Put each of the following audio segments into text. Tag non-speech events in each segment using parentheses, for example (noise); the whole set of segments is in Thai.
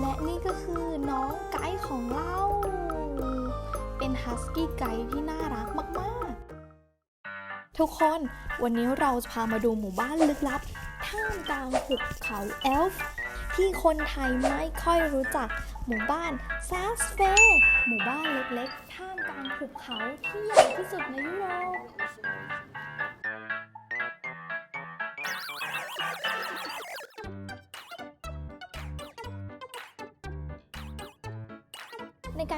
และนี่ก็คือน้องไกด์ของเรา เป็นฮัสกี้ไกด์ที่น่ารักมาก ๆ ทุกคนวันนี้เราจะพามาดูหมู่บ้านลึกลับท่ามกลางหุบเขาเอลฟ์ที่คนไทยไม่ค่อยรู้จักหมู่บ้านซาสเฟหมู่บ้านเล็ก ๆ ท่ามกลางหุบเขาที่ใหญ่ที่สุดในยุโรป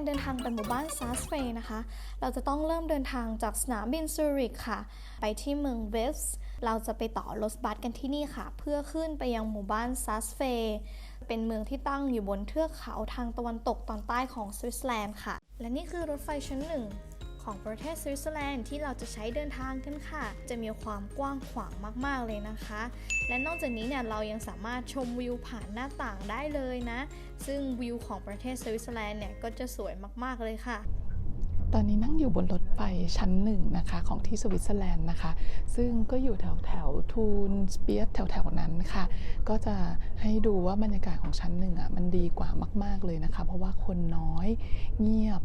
การเดินทางไปหมู่บ้านซาสเฟนะคะ เราจะต้องเริ่มเดินทางจากสนามบินซูริกค่ะ ไปที่เมืองเวฟส์ เราจะไปต่อรถบัสกันที่นี่ค่ะ เพื่อขึ้นไปยังหมู่บ้านซาสเฟเป็นเมืองที่ตั้งอยู่บนเทือกเขาทางตะวันตกตอนใต้ของสวิตเซอร์แลนด์ค่ะ และนี่คือรถไฟชั้นหนึ่ง ของประเทศสวิตเซอร์แลนด์ที่เราจะใช้เดินทางกันค่ะ จะมีความกว้างขวางมากๆเลยนะคะ และนอกจากนี้เนี่ยเรายังสามารถชมวิวผ่านหน้าต่างได้เลยนะ ซึ่งวิวของประเทศสวิตเซอร์แลนด์เนี่ยก็จะสวยมากๆเลยค่ะตอนนี้นั่งอยู่บนรถไฟชั้นหนึ่งนะคะของที่สวิตเซอร์แลนด์นะคะ ซึ่งก็อยู่แถวแถวทูนสเปียสแถวแถวนั้นค่ะ ก็จะให้ดูว่าบรรยากาศของชั้นหนึ่งอะมันดีกว่ามาก ๆเลยนะคะ เพราะว่าคนน้อยเงียบ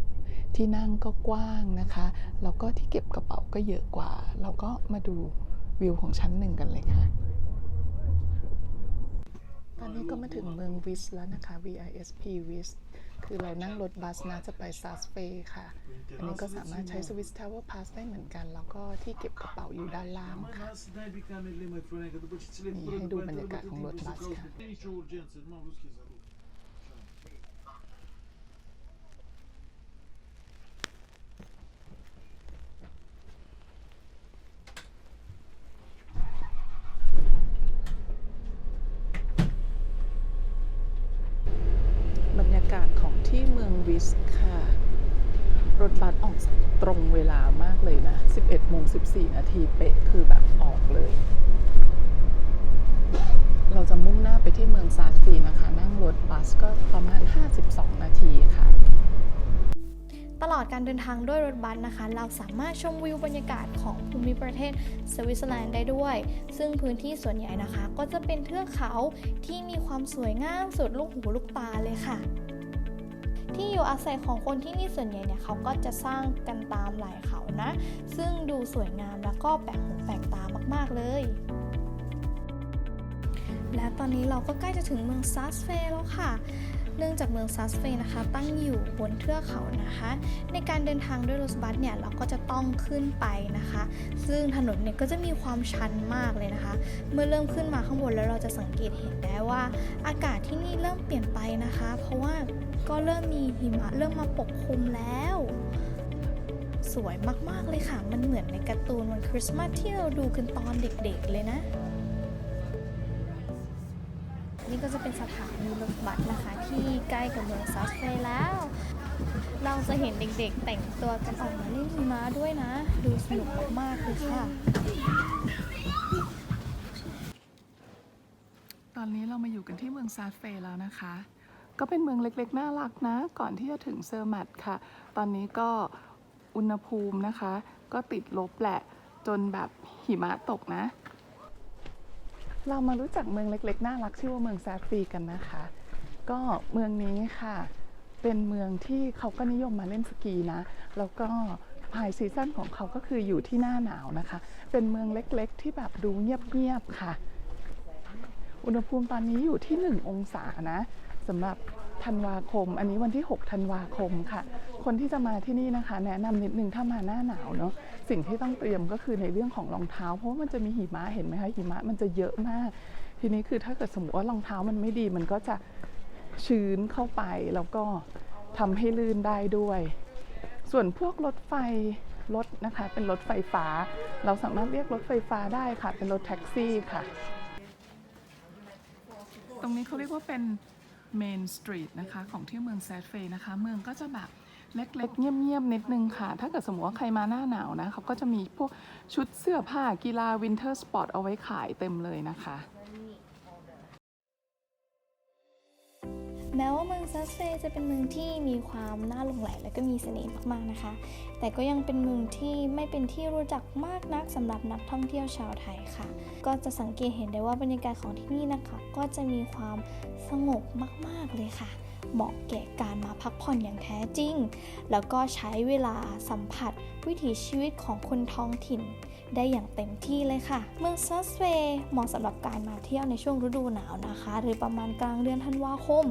ที่นั่งก็กว้างนะคะ แล้วก็ที่เก็บกระเป๋าก็เยอะกว่า เราก็มาดูวิวของชั้นหนึ่งกันเลยค่ะ ตอนนี้ก็มาถึงเมืองวิสแล้วนะคะ VISP วิสคือเรานั่งรถบัสนะจะไปซาสเฟค่ะ อันนี้ก็สามารถใช้สวิสทาวเวอร์พาสได้เหมือนกัน แล้วก็ที่เก็บกระเป๋าอยู่ด้านล่างค่ะ nas najbi kamerli moj fronek, da početi ciliti Nije, pored idu pored bende pored kako pored god pored laska. pored Nič urgencije, imam ruski za ruku. บรรยากาศของที่เมืองวิสค่ะ รถบัสออก ตรงเวลามากเลยนะ 11โมง14 นาทีเป๊ะคือแบบออกเลย เราจะมุ่งหน้าไปที่เมืองซาสฟีนะคะ นั่งรถบัสก็ประมาณ 52 นาทีค่ะตลอดการเดินทางด้วยรถบัสนะคะ เราสามารถชมวิวบรรยากาศของภูมิประเทศสวิตเซอร์แลนด์ได้ด้วย ซึ่งพื้นที่ส่วนใหญ่นะคะ ก็จะเป็นเทือกเขาที่มีความสวยงามสุดลูกหูลูกตาเลยค่ะ ที่อยู่อาศัยของคนที่นี่ส่วนใหญ่เนี่ยเขาก็จะสร้างกันตามหลายเขานะ ซึ่งดูสวยงามแล้วก็แปลกหูแปลกตามากๆเลยและตอนนี้เราก็ใกล้จะถึงเมืองซัสเฟแล้วค่ะ เนื่องจากเมืองซัสเฟนะคะ ตั้งอยู่บนเทือกเขานะคะ ในการเดินทางด้วยรถบัสเนี่ยเราก็จะต้องขึ้นไปนะคะ ซึ่งถนนเนี่ยก็จะมีความชันมากเลยนะคะ เมื่อเริ่มขึ้นมาข้างบนแล้วเราจะสังเกตเห็นได้ว่า อากาศที่นี่เริ่ม เปลี่ยนไปนะคะ เพราะว่าก็เริ่มมีหิมะเริ่มมาปกคลุมแล้ว สวยมากๆเลยค่ะ มันเหมือนในการ์ตูนวันคริสต์มาสที่เราดูกันตอนเด็กๆเลยนะ นี่ก็จะเป็นสถานีรถบัสนะคะ ที่ใกล้กับเมืองซัสเฟย์แล้ว เราจะเห็นเด็กๆแต่งตัวกันออกมาเล่นหิมะด้วยนะ ดูสนุกมากๆเลยค่ะ อยู่กันที่เมืองซาเฟแล้วนะคะ ก็เป็นเมืองเล็กๆ น่ารักนะ ก่อนที่จะถึงเซอร์มัดค่ะ ตอนนี้ก็อุณหภูมินะคะ ก็ติดลบแหละ จนแบบหิมะตกนะ เรามารู้จักเมืองเล็กๆ น่ารักชื่อว่าเมืองซาฟีกันนะคะ ก็เมืองนี้ค่ะ เป็นเมืองที่เขาก็นิยมมาเล่นสกีนะ แล้วก็ไฮซีซั่นของเขาก็คืออยู่ที่หน้าหนาวนะคะ เป็นเมืองเล็กๆ ที่แบบดูเงียบๆค่ะ อุณหภูมิตอนนี้อยู่ที่ 1 องศานะสำหรับธันวาคม อันนี้วันที่ 6 ธันวาคมค่ะ คนที่จะมาที่นี่นะคะ แนะนำนิดนึงถ้ามาหน้าหนาวเนาะสิ่งที่ต้องเตรียมก็คือในเรื่องของรองเท้า เพราะว่ามันจะมีหิมะเห็นไหมคะหิมะมันจะเยอะมาก ทีนี้คือถ้าเกิดสมมติว่ารองเท้ามันไม่ดีมันก็จะชื้นเข้าไปแล้วก็ทำให้ลื่นได้ด้วย ส่วนพวกรถไฟรถนะคะ เป็นรถไฟฟ้า เราสามารถเรียกรถไฟฟ้าได้ค่ะ เป็นรถแท็กซี่ค่ะ ตรงนี้เขาเรียกว่าเป็นเมนสตรีทนะคะของที่เมืองแซดเฟย์นะคะ เมืองก็จะแบบเล็กๆ เงียบๆ นิดนึงค่ะ ถ้าเกิดสมมติว่าใครมาหน้าหนาวนะเขาก็จะมีพวกชุดเสื้อผ้ากีฬาวินเทอร์สปอร์ตเอาไว้ขายเต็มเลยนะคะ แม้ว่าเมืองซัสเฟย์จะเป็นเมืองที่มีความน่าหลงใหลและก็มีเสน่ห์มากๆนะคะ แต่ก็ยังเป็นเมืองที่ไม่เป็นที่รู้จักมากนักสำหรับนักท่องเที่ยวชาวไทยค่ะ ก็จะสังเกตเห็นได้ว่าบรรยากาศของที่นี่นะคะ ก็จะมีความสงบมากๆเลยค่ะ เหมาะแก่การมาพักผ่อนอย่างแท้จริง แล้วก็ใช้เวลาสัมผัสวิถีชีวิตของคนท้องถิ่น ได้อย่างเต็มที่เลยค่ะ เมืองซัสเวย์เหมาะสำหรับการมาเที่ยวในช่วงฤดูหนาวนะคะ หรือประมาณกลางเดือนธันวาคม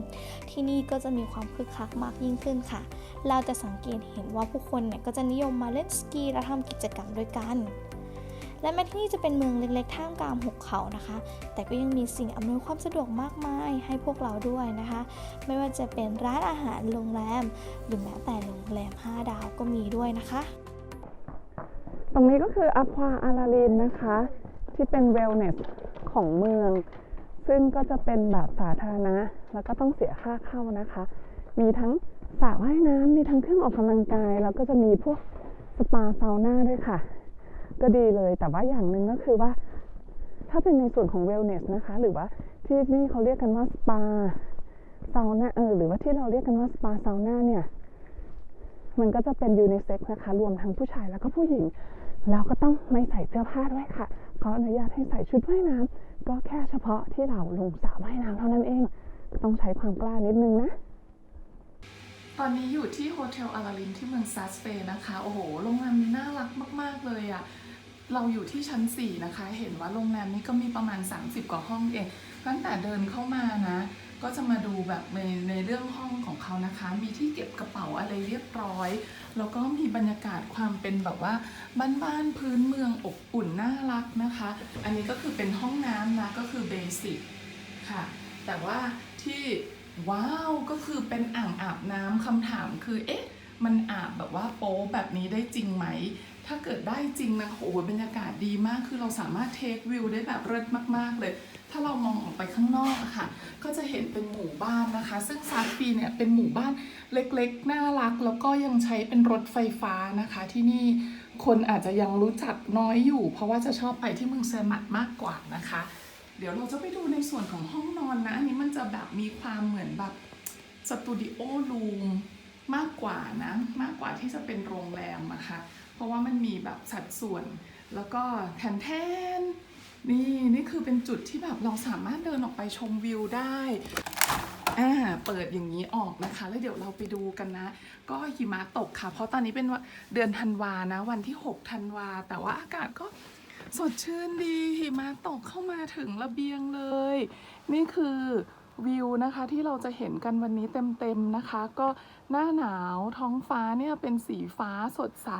ที่นี่ก็จะมีความคึกคักมากยิ่งขึ้นค่ะ เราจะสังเกตเห็นว่าผู้คนเนี่ยก็จะนิยมมาเล่นสกีและทำกิจกรรมด้วยกันและแม้ที่นี่จะเป็นเมืองเล็กๆ ท่ามกลางหุบเขานะคะ แต่ก็ยังมีสิ่งอำนวยความสะดวกมากมายให้พวกเราด้วยนะคะ ไม่ว่าจะเป็นร้านอาหารโรงแรม หรือแม้แต่โรงแรม 5 ดาวก็มีด้วยนะคะ ตรงนี้ก็คืออควาอาราลินนะคะ ที่เป็นเวลเนสของเมือง ซึ่งก็จะเป็นแบบสาธารณะ แล้วก็ต้องเสียค่าเข้านะคะ มีทั้งสระว่ายน้ำมีทั้งเครื่องออกกำลังกาย แล้วก็จะมีพวกสปาซาวน่าด้วยค่ะ ก็ดีเลยแต่ว่าอย่างหนึ่งก็คือว่า ถ้าเป็นในส่วนของเวลเนสนะคะ หรือว่าที่นี่เขาเรียกกันว่าสปาซาวน่าเออหรือว่าที่เราเรียกกันว่าสปาซาวน่าเนี่ยมันก็จะเป็นยูนิเซ็กซ์นะคะ รวมทั้งผู้ชายแล้วก็ผู้หญิง แล้วก็ต้องไม่ใส่เสื้อผ้าด้วยค่ะเขาอนุญาตให้ใส่ชุดว่ายน้ำก็แค่เฉพาะที่เราลงสระว่ายน้ำเท่านั้นเอง ต้องใช้ความกล้านิดนึงนะ ตอนนี้อยู่ที่โฮเทลอาราลินที่เมืองซัสเปย์นะคะ โอ้โห โรงแรมนี้น่ารักมาก ๆ เลยอะ่ะ เราอยู่ที่ชั้น 4 นะคะ เห็นว่าโรงแรมนี้ก็มีประมาณ 30 กว่าห้องเอง ตั้งแต่เดินเข้ามานะ ก็จะมาดูแบบในในเรื่องห้องของเขานะคะ มีที่เก็บกระเป๋าอะไรเรียบร้อย แล้วก็มีบรรยากาศความเป็นแบบว่าบ้านๆพื้นเมืองอบอุ่นน่ารักนะคะ อันนี้ก็คือเป็นห้องน้ำนะก็คือเบสิกค่ะ แต่ว่าที่ว้าวก็คือเป็นอ่างอาบน้ำคำถามคือเอ๊ะมันอาบแบบว่าโป๊แบบนี้ได้จริงไหม ถ้าเกิดได้จริงนะโอ้โหบรรยากาศดีมาก คือเราสามารถเทควิวได้แบบเลิศมาก ๆ เลย มองออกไปข้างนอกอะค่ะ ก็จะเห็นเป็นหมู่บ้านนะคะ ซึ่งซาฟีเนี่ยเป็นหมู่บ้านเล็กๆ น่ารัก แล้วก็ยังใช้เป็นรถไฟฟ้านะคะ ที่นี่คนอาจจะยังรู้จักน้อยอยู่ เพราะว่าจะชอบไปที่เมืองเซมัตมากกว่านะคะ เดี๋ยวเราจะไปดูในส่วนของห้องนอนนะ อันนี้มันจะแบบมีความเหมือนแบบสตูดิโอรูมมากกว่านะ มากกว่าที่จะเป็นโรงแรมนะคะ เพราะว่ามันมีแบบสัดส่วน แล้วก็แทนแทน นี่นี่คือเป็นจุดที่แบบเราสามารถเดินออกไปชมวิวได้อ่าเปิดอย่างนี้ออกนะคะ แล้วเดี๋ยวเราไปดูกันนะ ก็หิมะตกค่ะ เพราะตอนนี้เป็นวันเดือนธันวานะ วันที่6ธันวา แต่ว่าอากาศก็สดชื่นดีหิมะตกเข้ามาถึงระเบียงเลย นี่คือวิวนะคะที่เราจะเห็นกันวันนี้เต็มๆนะคะ ก็หน้าหนาวท้องฟ้าเนี่ยเป็นสีฟ้าสดใส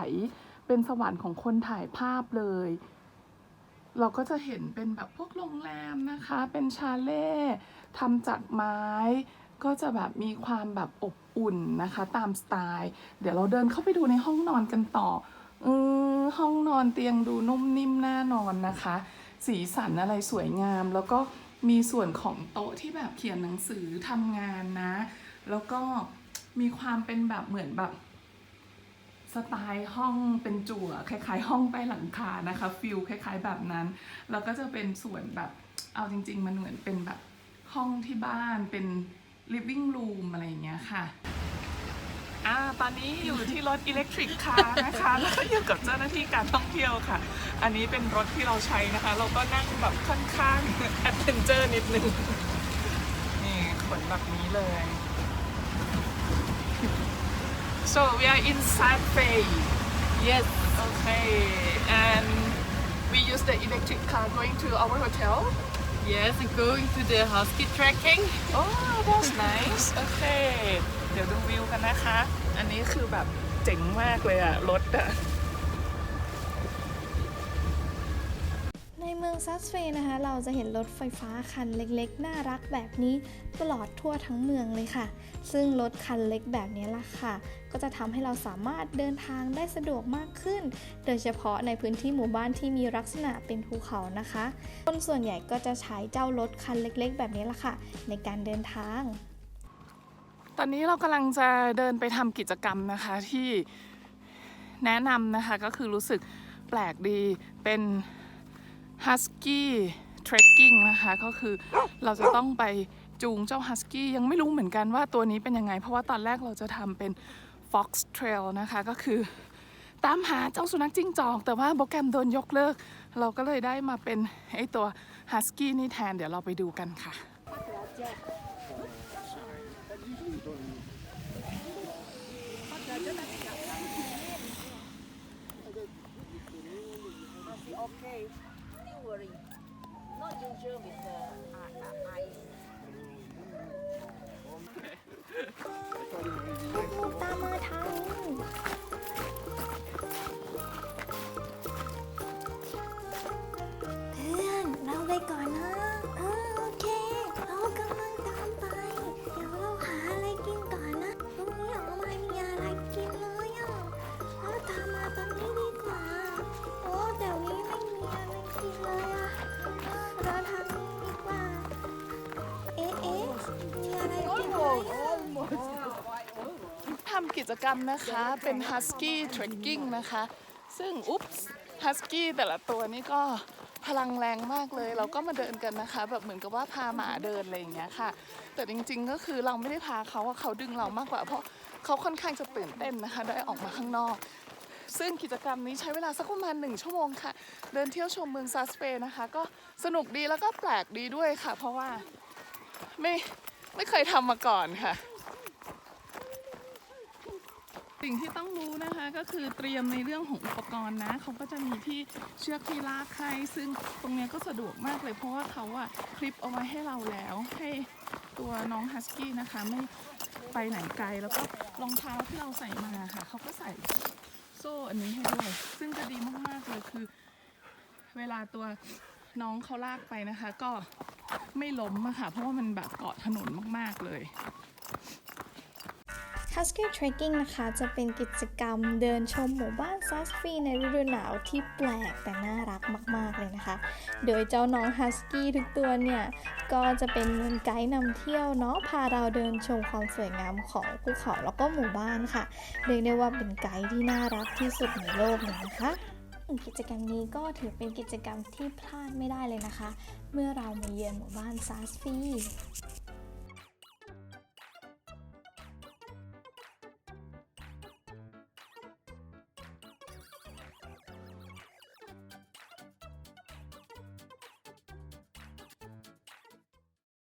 เป็นสวรรค์ของคนถ่ายภาพเลย เราก็จะเห็นเป็นแบบพวกโรงแรมนะคะ เป็นชาเล่ทำจากไม้ ก็จะแบบมีความแบบอบอุ่นนะคะ ตามสไตล์ เดี๋ยวเราเดินเข้าไปดูในห้องนอนกันต่อออห้องนอนเตียงดูนุ่มนิ่มน่านอนนะคะ สีสันอะไรสวยงาม แล้วก็มีส่วนของโต๊ะที่แบบเขียนหนังสือทำงานนะ แล้วก็มีความเป็นแบบเหมือนแบบ สไตล์ห้องเป็นจั่วคล้ายๆ ห้องใต้หลังคานะคะฟิลคล้ายๆแบบนั้น แล้วก็จะเป็นส่วนแบบเอาจริง ๆ มันเหมือนเป็นแบบห้องที่บ้านเป็น living room อะไรอย่างเงี้ยค่ะอ่าตอนนี้อยู่ที่รถอิเล็กทริกคาร์นะคะแล้วก็อยู่กับเจ้าหน้าที่การท่องเที่ยวค่ะ อันนี้เป็นรถที่เราใช้นะคะ เราก็นั่งแบบค่อนข้างแอดเวนเจอร์นิดนึงนี่ขนแบบนี้เลย so we are inside Fay Yes, okay and we use the electric car going to our hotel yes, and going to the husky trekking. oh that's nice okay (laughs) เดี๋ยวดูวิวกันนะคะ อันนี้คือแบบเจ๋งมากเลยอะรถอะ องซัสเฟย์นะคะ เราจะเห็นรถไฟฟ้าคันเล็กๆ น่ารักแบบนี้ตลอดทั่วทั้งเมืองเลยค่ะ ซึ่งรถคันเล็กแบบนี้ล่ะค่ะ ก็จะทำให้เราสามารถเดินทางได้สะดวกมากขึ้น โดยเฉพาะในพื้นที่หมู่บ้านที่มีลักษณะเป็นภูเขานะคะ คนส่วนใหญ่ก็จะใช้เจ้ารถคันเล็กๆ แบบนี้ล่ะค่ะ ในการเดินทาง ตอนนี้เรากำลังจะเดินไปทำกิจกรรมนะคะที่แนะนำนะคะก็คือรู้สึกแปลกดีเป็น Husky Trekking นะคะ ก็คือเราจะต้องไปจูงเจ้าฮัสกี้ยังไม่รู้เหมือนกันว่าตัวนี้เป็นยังไง เพราะว่าตอนแรกเราจะทำเป็น Fox Trail นะคะก็คือตามหาเจ้าสุนัขจิ้งจอก แต่ว่าโปรแกรมโดนยกเลิก เราก็เลยได้มาเป็นไอตัวฮัสกี้นี่แทนเดี๋ยวเราไปดูกันค่ะ Okay, worry. Not usual with the uh, uh, eye. กิจกรรมนะคะเป็น Husky Trekking นะคะ ซึ่งอุ๊ปส์ Husky แต่ละตัวนี่ก็พลังแรงมากเลย เราก็มาเดินกันนะคะ แบบเหมือนกับว่าพาหมาเดินอะไรอย่างเงี้ยค่ะ แต่จริงๆก็คือเราไม่ได้พาเขาอะเขาดึงเรามากกว่า เพราะเขาค่อนข้างจะตื่นเต้นนะคะ ได้ออกมาข้างนอก ซึ่งกิจกรรมนี้ใช้เวลาสักประมาณหนึ่งชั่วโมงค่ะ เดินเที่ยวชมเมืองซาสเปย์นะคะ ก็สนุกดีแล้วก็แปลกดีด้วยค่ะ เพราะว่าไม่ไม่เคยทำมาก่อนค่ะ สิ่งที่ต้องรู้นะคะก็คือเตรียมในเรื่องของอุปกรณ์นะเขาก็จะมีที่เชือกที่ลากให้ซึ่งตรงนี้ก็สะดวกมากเลยเพราะว่าเขาอะคลิปเอาไว้ให้เราแล้ว ให้ตัวน้องฮัสกี้นะคะไม่ไปไหนไกลแล้วก็รองเท้าที่เราใส่มาค่ะเขาก็ใส่โซ่อันนี้ให้ด้วย ซึ่งจะดีมากๆเลยคือ เวลาตัวน้องเขาลากไปนะคะ ก็ไม่ล้มอะค่ะเพราะว่ามันแบบเกาะถนนมากๆเลย Husky Trekking นะคะจะเป็นกิจกรรมเดินชมหมู่บ้านซัสฟีในฤดูหนาวที่แปลกแต่น่ารักมาก ๆ เลยนะคะ โดยเจ้าน้อง Husky ทุกตัวเนี่ย ก็จะเป็นเนไกด์นำเที่ยวเนาะพาเราเดินชมความสวยงามของภูเขาแล้วก็หมู่บ้านค่ะ เรียกได้ว่าเป็นไกด์ที่น่ารักที่สุดในโลกเลยนะคะกิจกรรมนี้ก็ถือเป็นกิจกรรมที่พลาดไม่ได้เลยนะคะ เมื่อเรามาเยือนหมู่บ้านซัสฟี